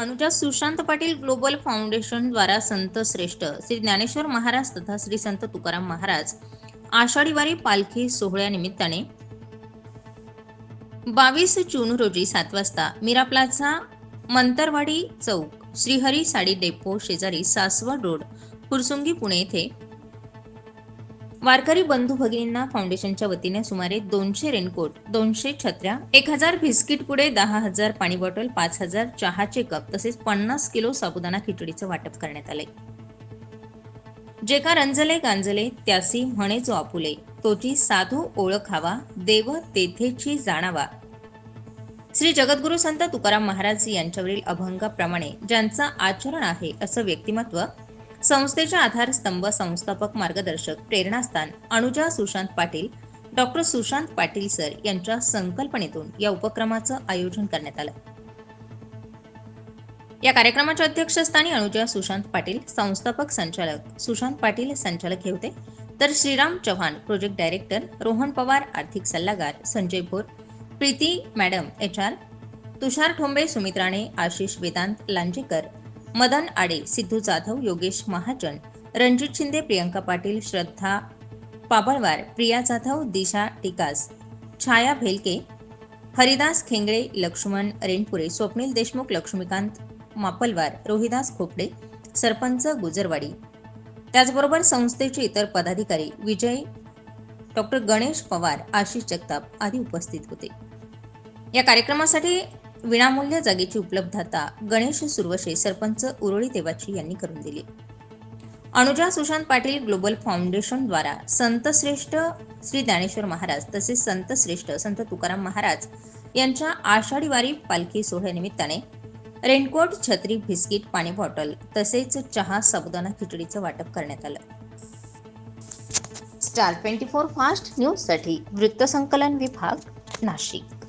Anuja Sushant Patil global foundation द्वारा संत श्रेष्ठ श्री ज्ञानेश्वर महाराज तथा श्री संत तुकाराम महाराज आषाढीवारी पालखी सोहळ्यानिमित्ताने बावीस जून रोजी सात वाजता मीरा प्लाझा मंतरवाडी चौक श्रीहरी साडी डेपो शेजारी सासवड रोड फुरसुंगी पुणे येथे वारकरी बंधू भगिनींना फाउंडेशनच्या वतीने सुमारे दोनशे रेनकोट दोनशे छत्र्या एक हजार बिस्किट पुढे दहा हजार पाणी बॉटल पाच हजार चहाचे कप तसेच पन्नास किलो साबुदाणा खिचडीचं वाटप करण्यात आले. जे का रंजले गांजले त्यासी म्हणे जो आपुले तोची साधू ओळखावा देव तेथेची जाणावा. श्री जगद्गुरु संत तुकाराम महाराज यांच्यावरील अभंगाप्रमाणे ज्यांचं आचरण आहे असं व्यक्तिमत्व संस्थेचे आधारस्तंभ संस्थापक मार्गदर्शक प्रेरणास्थान अनुजा सुशांत पाटील डॉक्टर सुशांत पाटील सर यांच्या संकल्पनेतून या उपक्रमाचं आयोजन करण्यात आलं. या कार्यक्रमाच्या अध्यक्षस्थानी अनुजा सुशांत पाटील संस्थापक संचालक सुशांत पाटील संचालक हे होते. तर श्रीराम चव्हाण प्रोजेक्ट डायरेक्टर रोहन पवार आर्थिक सल्लागार Sanjay Bhor Preeti madam H R Tushar Thombe सुमित्राणे Ashish Vedant Lanjekar Madan आडे सिद्धू जाधव योगेश महाजन रणजित शिंदे प्रियंका पाटील श्रद्धा पाबळवार प्रिया जाधव दिशा टिकास छाया भेलके हरिदास खेंगळे लक्ष्मण रेणपुरे स्वप्नील देशमुख लक्ष्मीकांत मापलवार रोहिदास खोपडे सरपंच गुजरवाडी. त्याचबरोबर संस्थेचे इतर पदाधिकारी विजय डॉक्टर गणेश पवार आशिष जगताप आदी उपस्थित होते. या कार्यक्रमासाठी विनामूल्य जागेची उपलब्धता गणेश सुरवशे सरपंच उरळी देवाची यांनी करून दिली. अनुजा सुशांत पाटील ग्लोबल फाउंडेशन द्वारा संत श्रेष्ठ श्री ज्ञानेश्वर महाराज तसेच संत श्रेष्ठ संत तुकाराम महाराज यांच्या आषाढी वारी पालखी सोहळ्यानिमित्ताने रेनकोट छत्री बिस्किट पाणी बॉटल तसेच चहा साबुदाणा खिचडीचं वाटप करण्यात आलं. स्टार ट्वेंटी फोर फास्ट न्यूजसाठी वृत्तसंकलन विभाग नाशिक.